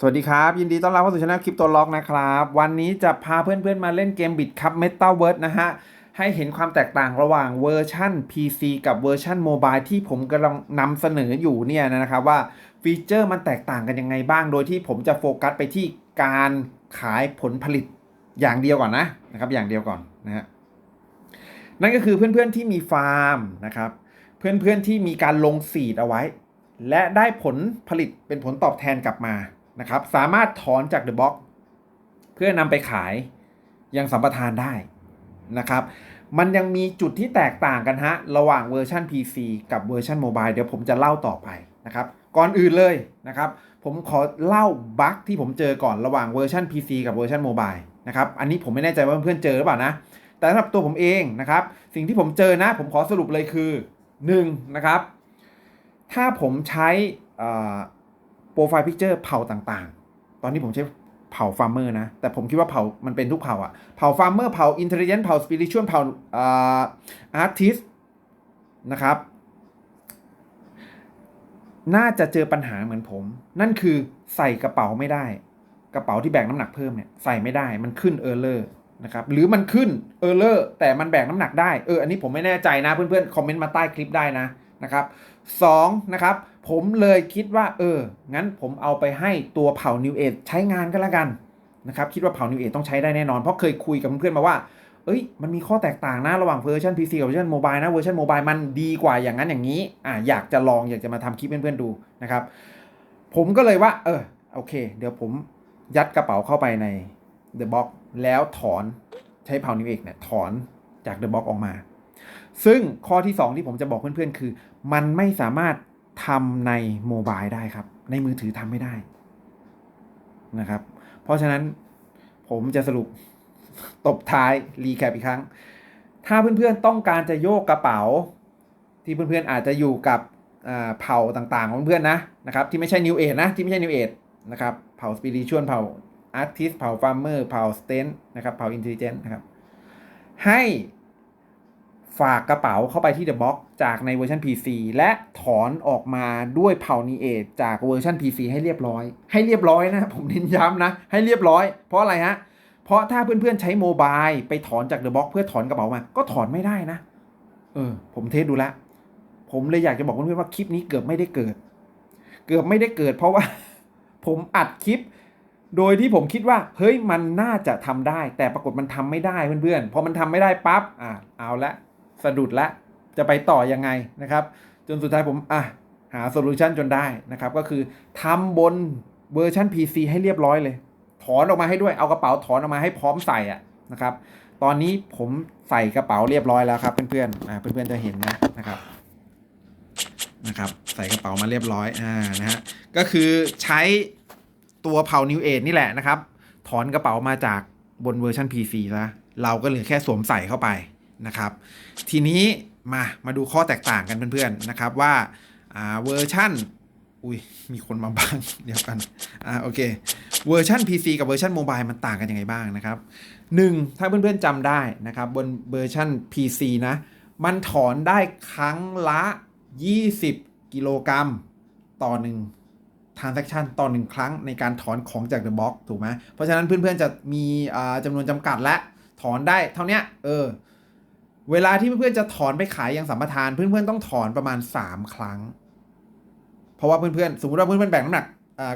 สวัสดีครับ ยินดีต้อนรับเข้าสู่ช่องคลิปตัวล็อกนะครับ วันนี้จะพาเพื่อนๆมาเล่นเกมบิดคับ Metaverse นะฮะ ให้เห็นความแตกต่างระหว่างเวอร์ชัน PC กับเวอร์ชันโมบายที่ผมกำลังนำเสนออยู่เนี่ยนะครับว่าฟีเจอร์มันแตกต่างกันยังไงบ้าง โดยที่ผมจะโฟกัสไปที่การขายผลผลิตอย่างเดียวก่อนนะนะครับอย่างเดียวก่อนนะฮะนั่นก็คือเพื่อนๆที่มีฟาร์มนะครับเพื่อนๆที่มีการลงสีดเอาไว้ และได้ผลผลิตเป็นผลตอบแทนกลับมา นะครับสามารถถอนจาก The Box เพื่อนำไปขายยังสัมปทานได้นะครับ มันยังมีจุดที่แตกต่างกันฮะ ระหว่างเวอร์ชัน PC กับเวอร์ชันโมบายเดี๋ยวผมจะเล่าต่อไปนะครับ ก่อนอื่นเลยนะครับ ผมขอเล่าบั๊กที่ผมเจอก่อนระหว่างเวอร์ชัน PC กับเวอร์ชันโมบายนะครับ อันนี้ผมไม่แน่ใจว่าเพื่อนๆเจอหรือเปล่านะ แต่สำหรับตัวผมเองนะครับ สิ่งที่ผมเจอนะ ผมขอสรุปเลยคือ1นะครับ ถ้าผมใช้ โปรไฟล์พิกเจอร์เผ่าต่างๆ ตอนนี้ผมใช้เผ่าฟาร์มเมอร์นะ แต่ผมคิดว่าเผ่ามันเป็นทุกเผ่าอะเผ่าฟาร์มเมอร์เผ่าอินเทลเจนต์เผ่าสปิริชวลเผ่าอาร์ติสนะครับ น่าจะเจอปัญหาเหมือนผม นั่นคือใส่กระเป๋าไม่ได้ กระเป๋าที่แบกน้ำหนักเพิ่มเนี่ยใส่ไม่ได้มันขึ้นเออร์เลอร์นะครับหรือมันขึ้นเออร์เลอร์แต่มันแบกน้ำหนักได้เอออันนี้ผมไม่แน่ใจนะเพื่อนๆคอมเมนต์มาใต้คลิปได้นะนะครับสองนะครับ ผมเลยคิดว่า เออ งั้นผมเอาไปให้ตัวเผ่า New Age ใช้งานก็แล้วกันนะครับคิดว่าเผ่า New Age ต้องใช้ได้แน่นอน เพราะเคยคุยกับเพื่อนมาว่า เอ้ย มันมีข้อแตกต่างนะระหว่างเวอร์ชัน PC กับเวอร์ชันโมบายนะเวอร์ชันโมบายมันดีกว่าอย่างนั้นอย่างนี้อ่าอยากจะลองอยากจะมาทำคลิปเพื่อนๆดูนะครับ ผมก็เลยว่า เออโอเค เดี๋ยวผมยัดกระเป๋าเข้าไปใน The Box แล้วถอนใช้เผ่า New Age เนี่ยถอนจาก The Box ออกมา ซึ่งข้อที่ 2 ที่ผมจะบอกเพื่อนๆคือ มันไม่สามารถ ทำในโมบายได้ครับ ในมือถือทำไม่ได้นะครับ เพราะฉะนั้นผมจะสรุปตบท้ายรีแคปอีกครั้ง ถ้าเพื่อนๆต้องการจะโยกกระเป๋า ที่เพื่อนๆอาจจะอยู่กับเผ่าต่างๆของเพื่อนๆนะนะครับที่ไม่ใช่นิวเอ e นะที่ไม่ใช่นิวเอ e นะครับเผ่าสปิริชวลเผ่าอาร์ติสเผ่าฟาร์มเมอร์เผ่าสเตนนะครับเผ่าอินเทลเจนต์นะครับให้ ฝากกระเป๋าเข้าไปที่ The Box จากในเวอร์ชัน PC และถอนออกมาด้วยเผ่านีเอทจากเวอร์ชัน PC ให้เรียบร้อย ให้เรียบร้อยนะ ผมเน้นย้ำนะ ให้เรียบร้อย เพราะอะไรฮะ เพราะถ้าเพื่อนๆใช้โมบายไปถอนจาก The Box เพื่อถอนกระเป๋ามา ก็ถอนไม่ได้นะ เออ ผมเทสดูล้วผมเลยอยากจะบอกเพื่อนๆว่าคลิปนี้เกือบไม่ได้เกิด เกือบไม่ได้เกิด เพราะว่า ผมอัดคลิป โดยที่ผมคิดว่า เฮ้ยมันน่าจะทำได้ แต่ปรากฏมันทำไม่ได้เพื่อนๆพอมันทำไม่ได้ปั๊บอะเอาละะดุดละจะไปต่อยังไงนะครับ จนสุดท้ายผมอะหาโซลูชันจนได้นะครับ ก็คือทำบนเวอร์ชัน PC ให้เรียบร้อยเลย ถอนออกมาให้ด้วยเอากระเป๋าถอนออกมาให้พร้อมใส่อะนะครับ ตอนนี้ผมใส่กระเป๋าเรียบร้อยแล้วครับเพื่อนๆอ่าเพื่อนๆจะเห็นนะนะครับนะครับ ใส่กระเป๋ามาเรียบร้อยอ่านะฮะก็คือใช้ตัวเผา New Age นี่แหละนะครับ ถอนกระเป๋ามาจากบนเวอร์ชัน PC ซะเราก็เหลือแค่สวมใส่เข้าไป นะครับ ทีนี้มามาดูข้อแตกต่างกันเพื่อนๆนะครับว่าเวอร์ชันอุ้ยมีคนมาบ้างเดียวกันอ่าโอเคเวอร์ชัน PC กับเวอร์ชันโมบายมันต่างกันยังไงบ้างนะครับหนึ่งถ้าเพื่อนๆจำได้นะครับบนเวอร์ชัน PC นะ มันถอนได้ครั้งละ 20 กิโลกรัมต่อหนึ่ง transaction ต่อหนึ่งครั้งในการถอนของจาก The Box ถูกไหมเพราะฉะนั้นเพื่อนๆจะมีจำนวนจำกัดและถอนได้เท่านี้เออ เวลาที่เพื่อนๆจะถอนไปขายยังสัมปทาน เพื่อนๆต้องถอนประมาณ 3 ครั้ง เพราะว่าเพื่อนๆสมมติว่าเพื่อนๆแบ่งน้ำหนัก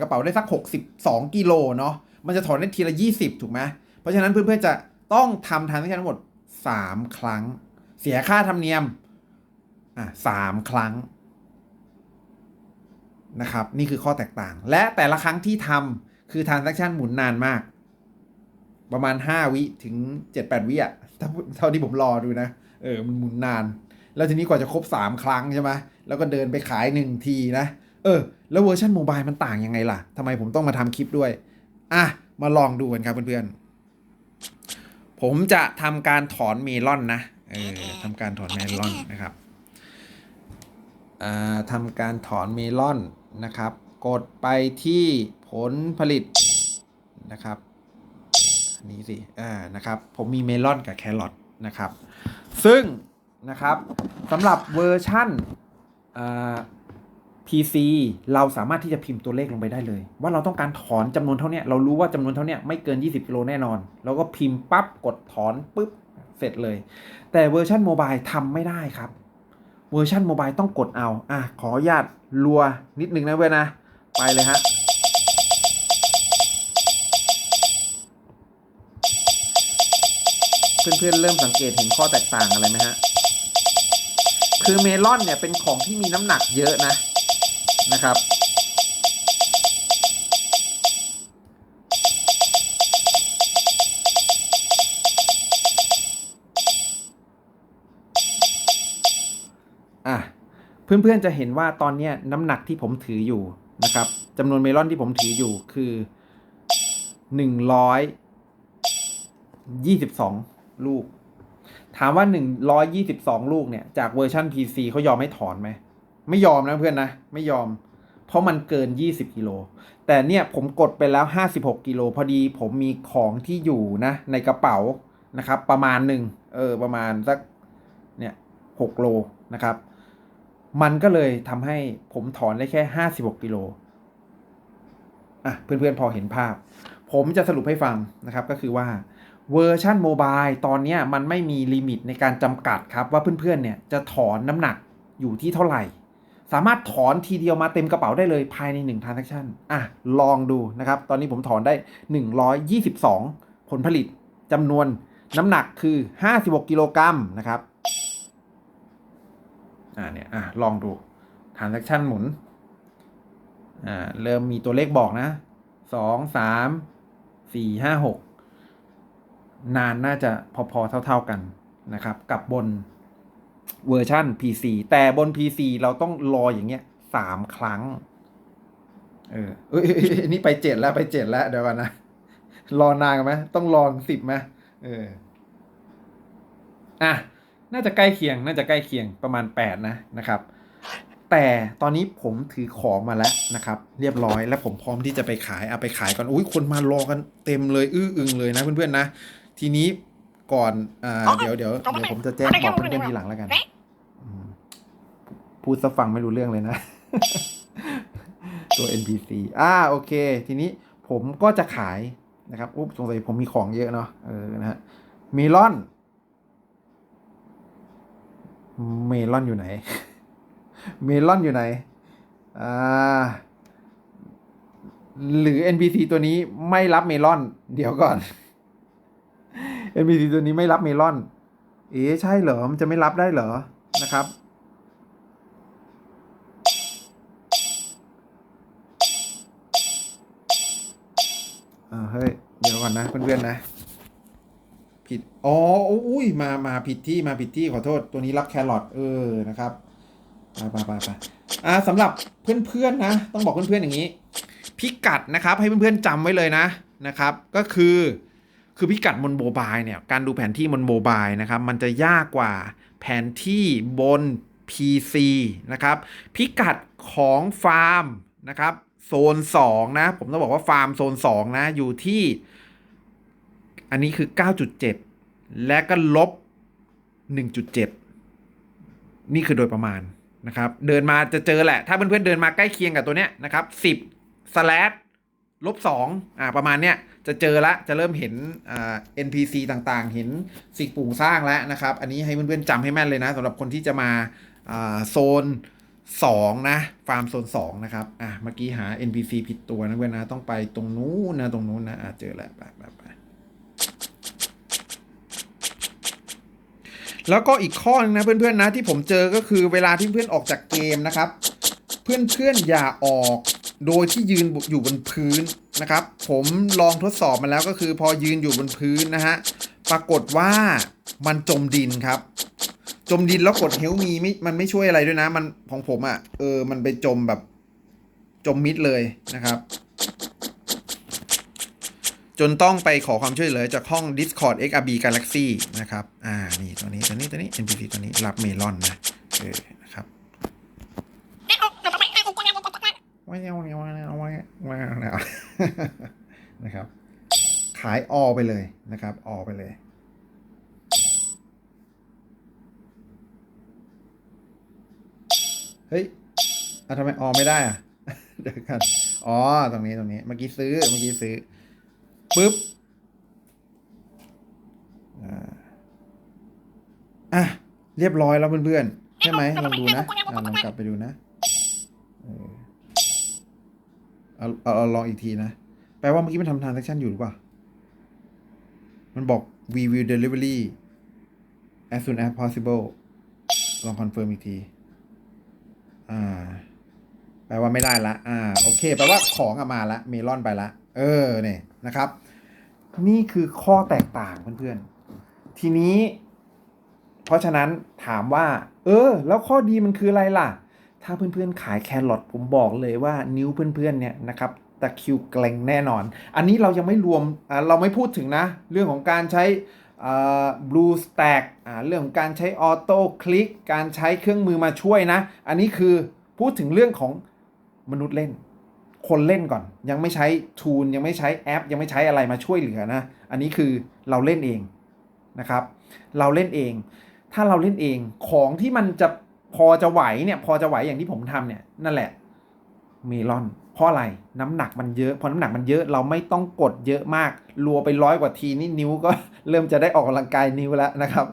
กระเป๋าได้สัก 62กิโลเนาะมันจะถอนได้ทีละ 20 ถูกไหมเพราะฉะนั้นเพื่อนๆจะต้องทำทางทั้งหมด 3 ครั้ง เสียค่าธรรมเนียมอะสามครั้งนะครับนี่คือข้อแตกต่าง และแต่ละครั้งที่ทำคือ transaction หมุนนานมาก ประมาณ 5 วิถึง 7-8 วิอะ ถ้าเท่าที่ผมรอดูนะเออมันหมุนนาน แล้วทีนี้กว่าจะครบ 3 ครั้งใช่ไหมแล้วก็เดินไปขาย 1 ทีนะ เออ แล้วเวอร์ชันโมบายมันต่างยังไงล่ะทำไมผมต้องมาทำคลิปด้วย อะ มาลองดูกันครับเพื่อนๆ ผมจะทำการถอนเมลอนนะเออทำการถอนเมลอนนะครับอ่าทำการถอนเมลอนนะครับ กดไปที่ผลผลิตนะครับ นี้สิอ่านะครับผมมีเมลอนกับแครอทนะครับ ซึ่งนะครับสำหรับเวอร์ชั่นอ่า PC เราสามารถที่จะพิมพ์ตัวเลขลงไปได้เลย ว่าเราต้องการถอนจำนวนเท่านี้เรารู้ว่าจำนวนเท่านี้ไม่เกิน 20กิโลแน่นอน เราก็พิมพ์ปั๊บกดถอนปุ๊บเสร็จเลย แต่เวอร์ชันโมบายทำไม่ได้ครับ เวอร์ชันโมบายต้องกดเอา อะ ขออนุญาตรัวนิดนึงนะเว้ยนะ ไปเลยฮะ เพื่อนๆเริ่มสังเกตเห็นข้อแตกต่างอะไรไหมฮะ คือเมลอนเนี่ยเป็นของที่มีน้ำหนักเยอะนะนะครับ อะ เพื่อนๆจะเห็นว่าตอนนี้น้ำหนักที่ผมถืออยู่นะครับจำนวนเมลอนที่ผมถืออยู่คือหนึ่งร้อยยี่สิบสอง ลูก ถามว่าหนึ่งร้อยยี่สิบสองลูกเนี่ย จากเวอร์ชัน PC เขายอมให้ถอนไหม ไม่ยอมนะเพื่อนนะ ไม่ยอม เพราะมันเกิน 20 กิโล แต่เนี่ยผมกดไปแล้ว 56 กิโล พอดีผมมีของที่อยู่นะ ในกระเป๋านะครับ ประมาณหนึ่งเออ ประมาณสักเนี่ย6โลนะครับ มันก็เลยทำให้ผมถอนได้แค่ 56 กิโลอะเพื่อนๆพอเห็นภาพ ผมจะสรุปให้ฟังนะครับก็คือว่า เวอร์ชันโมบายตอนนี้มันไม่มีลิมิตในการจำกัดครับว่าเพื่อนๆเนี่ยจะถอนน้ำหนักอยู่ที่เท่าไหร่ สามารถถอนทีเดียวมาเต็มกระเป๋าได้เลยภายใน1 transaction อะ ลองดูนะครับ ตอนนี้ผมถอนได้ 122 ผลผลิตจำนวนน้ำหนักคือ 56 กิโลกรัมนะครับ อ่าเนี่ยอะลองดู transaction หมุน อ่า เริ่มมีตัวเลขบอกนะสองสามสี่ห้าหก นานน่าจะพอ ๆ เท่า ๆกันนะครับ กับบนเวอร์ชัน PC แต่บน PC เราต้องรออย่างเงี้ยสามครั้ง เออเอ้ยนี่ไปเจ็ดแล้วไปเจ็ดแล้วเดี๋ยวก่อนนะ รอนานกันไหมต้องรอสิบไหมเออ อะ น่าจะใกล้เคียง น่าจะใกล้เคียงประมาณแปดนะนะครับ แต่ตอนนี้ผมถือของมาแล้วนะครับ เรียบร้อยแล้วผมพร้อมที่จะไปขายเอาไปขายก่อนอุ้ยคนมารอกันเต็มเลย อื้ออึงเลยนะเพื่อนๆนะ ทีนี้ก่อนอ่าเดี๋ยวเดี๋ยวเดี๋ยวผมจะแจ้งบอกเพื่อนๆทีหลังแล้วกันอืมพูดซะฟังไม่รู้เรื่องเลยนะ ตัว NPC อ่าโอเค ทีนี้ผมก็จะขายนะครับอุ๊บสงสัยผมมีของเยอะเนาะเออนะฮะเมลอน เมลอนอยู่ไหน เมลอนอยู่ไหน อ่า หรือ NPC ตัวนี้ไม่รับเมลอน เดี๋ยวก่อน NPC ตัวนี้ไม่รับเมลอน เอ๊ใช่เหรอ มันจะไม่รับได้เหรอ นะครับ อ่าเฮ้ย เดี๋ยวก่อนนะเพื่อนๆนะ ผิด อ๋อ อุ้ย มา มาผิดที่ มาผิดที่ ขอโทษ ตัวนี้รับแครอท เออ นะครับไปไปไปไปอ่าสำหรับเพื่อนๆนะ ต้องบอกเพื่อนๆอย่างนี้ พิกัดนะครับ ให้เพื่อนๆจำไว้เลยนะ นะครับ ก็คือ คือพิกัดบนโมบายเนี่ยการดูแผนที่บนโมบายนะครับมันจะยากกว่าแผนที่บน PC นะครับ พิกัดของฟาร์มนะครับโซน 2 นะ ผมต้องบอกว่าฟาร์มโซน 2 นะ อยู่ที่ อันนี้คือ 9.7 และก็ลบ 1.7 นี่คือโดยประมาณนะครับ เดินมาจะเจอแหละ ถ้าเพื่อนๆเดินมาใกล้เคียงกับตัวเนี้ยนะครับ 10 slash ลบ2อ่าประมาณเนี้ย จะเจอละจะเริ่มเห็นอ่า NPC ต่างๆ เห็นสิ่งปลูกสร้างแล้วนะครับ อันนี้ให้เพื่อนๆจำให้แม่นเลยนะสำหรับคนที่จะมาอ่าโซน2นะฟาร์มโซน2นะครับอะเมื่อกี้หา NPC ผิดตัวนะเพื่อนนะต้องไปตรงนู้นนะตรงนู้นนะอะเจอแล้วไปไปไปแล้วก็อีกข้อนึงนะเพื่อนๆนะที่ผมเจอก็คือเวลาที่เพื่อนออกจากเกมนะครับ เพื่อนๆอย่าออก โดยที่ยืนอยู่บนพื้นนะครับ ผมลองทดสอบมาแล้วก็คือพอยืนอยู่บนพื้นนะฮะ ปรากฏว่ามันจมดินครับ จมดินแล้วกดเฮลมีไม่มันไม่ช่วยอะไรด้วยนะ มันของผมอะ่ะ เออ มันไปจมแบบจมมิดเลยนะครับ จนต้องไปขอความช่วยเหลือจากห้อง Discord XRB Galaxy นะครับ อ่า นี่ตัวนี้ตัวนี้ตัวนี้ NPC ตัวนี้รับเมลอนนะ เออ นะครับ ว้าวว้าวว้าวว้าวว้าวนะครับ ขายออไปเลยนะครับ ออไปเลย เฮ้ยอะทำไมออไม่ได้อะ เดี๋ยวกัน อ๋อ ตรงนี้ตรงนี้ เมื่อกี้ซื้อ เมื่อกี้ซื้อ ปึ๊บ อ่าอะเรียบร้อยแล้วเพื่อนๆ ใช่ไหมลองดูนะลองกลับไปดูนะเออ เอาเอาลองอีกทีนะ แปลว่าเมื่อกี้มันทำ transaction อยู่หรือเปล่า มันบอก we will delivery as soon as possible ลองคอนเฟิร์มอีกที อ่า แปลว่าไม่ได้ละ อ่า โอเค แปลว่าของอะมาละ เมลอนไปละ เออ เนี่ยนะครับ นี่คือข้อแตกต่างเพื่อนๆ ทีนี้ เพราะฉะนั้นถามว่า เออ แล้วข้อดีมันคืออะไรล่ะ ถ้าเพื่อนๆขายแครอทผมบอกเลยว่านิ้วเพื่อนๆเนี่ยนะครับตะคิวเกรงแน่นอน อันนี้เรายังไม่รวมเราไม่พูดถึงนะ เรื่องของการใช้บลูสแต็กเรื่องของการใช้ออโต้คลิกการใช้เครื่องมือมาช่วยนะ อันนี้คือพูดถึงเรื่องของมนุษย์เล่น คนเล่นก่อน ยังไม่ใช้ทูลยังไม่ใช้แอป ยังไม่ใช้อะไรมาช่วยเหลือนะ อันนี้คือเราเล่นเองนะครับ เราเล่นเอง ถ้าเราเล่นเองของที่มันจะ พอจะไหวเนี่ยพอจะไหวอย่างที่ผมทำเนี่ยนั่นแหละเมลอน เพราะอะไรน้ำหนักมันเยอะ พอน้ำหนักมันเยอะเราไม่ต้องกดเยอะมากรัวไปร้อยกว่าทีนี่นิ้วก็เริ่มจะได้ออกกำลังกายนิ้วแล้วนะครับ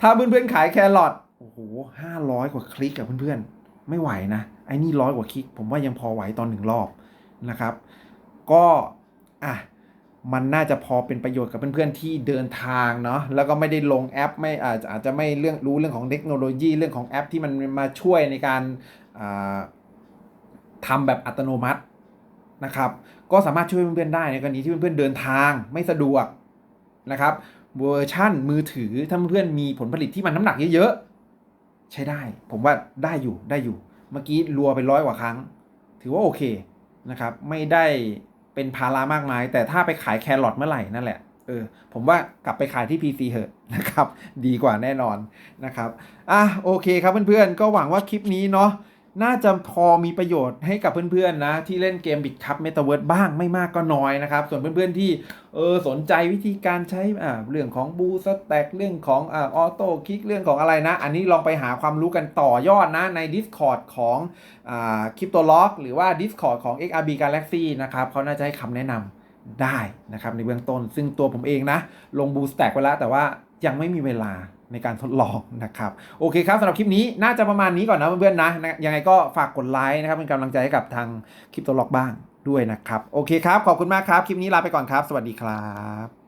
ถ้าเพื่อนๆขายแครอทโอ้โหห้าร้อยกว่าคลิกกับเพื่อนๆ ไม่ไหวนะ ไอ้นี่ร้อยกว่าคลิก ผมว่ายังพอไหวตอนหนึ่งรอบนะครับ ก็อะ มันน่าจะพอเป็นประโยชน์กับเพื่อนๆที่เดินทางเนาะแล้วก็ไม่ได้ลงแอปไม่อาจจะอาจจะไม่เรื่องรู้เรื่องของเทคโนโลยีเรื่องของแอปที่มันมาช่วยในการอ่าทำแบบอัตโนมัตินะครับ ก็สามารถช่วยเพื่อนๆได้ในกรณีที่เพื่อนๆเดินทางไม่สะดวกนะครับเวอร์ชั่นมือถือถ้าเพื่อนๆมีผลผลิตที่มันน้ำหนักเยอะๆ ใช้ได้ ผมว่าได้อยู่ได้อยู่ เมื่อกี้รัวไปร้อยกว่าครั้ง ถือว่าโอเคนะครับ ไม่ได้ เป็นภาระมากมาย แต่ถ้าไปขายแครอทเมื่อไหร่นั่นแหละเออผมว่ากลับไปขายที่ PC เหอะนะครับ ดีกว่าแน่นอนนะครับอะโอเคครับเพื่อนๆ ก็หวังว่าคลิปนี้เนาะ น่าจะพอมีประโยชน์ให้กับเพื่อนๆนะ ที่เล่นเกมบิ t คัพเมตาเวิร์ดบ้างไม่มากก็น้อยนะครับ ส่วนเพื่อนๆที่เออสนใจวิธีการใช้อ่าเรื่องของบูสแต็กเรื่องของอ่าออโต้คลิกเรื่องของอะไรนะ อันนี้ลองไปหาความรู้กันต่อยอดนะใน Discord ของอ่าคริปโตล็อกหรือว่า Discord ของ XRB Galaxy นะครับเขาน่าจะให้คำแนะนำได้นะครับในเบื้องต้น ซึ่งตัวผมเองนะ ลงบูสแต็กไปแล้วแต่ว่ายังไม่มีเวลา ในการทดลองนะครับ โอเคครับสำหรับคลิปนี้น่าจะประมาณนี้ก่อนนะเพื่อนๆนะ ยังไงก็ฝากกดไลค์นะครับเป็นกำลังใจให้กับทางคลิปตัวล็อกบ้างด้วยนะครับ โอเคครับ ขอบคุณมากครับ คลิปนี้ลาไปก่อนครับ สวัสดีครับ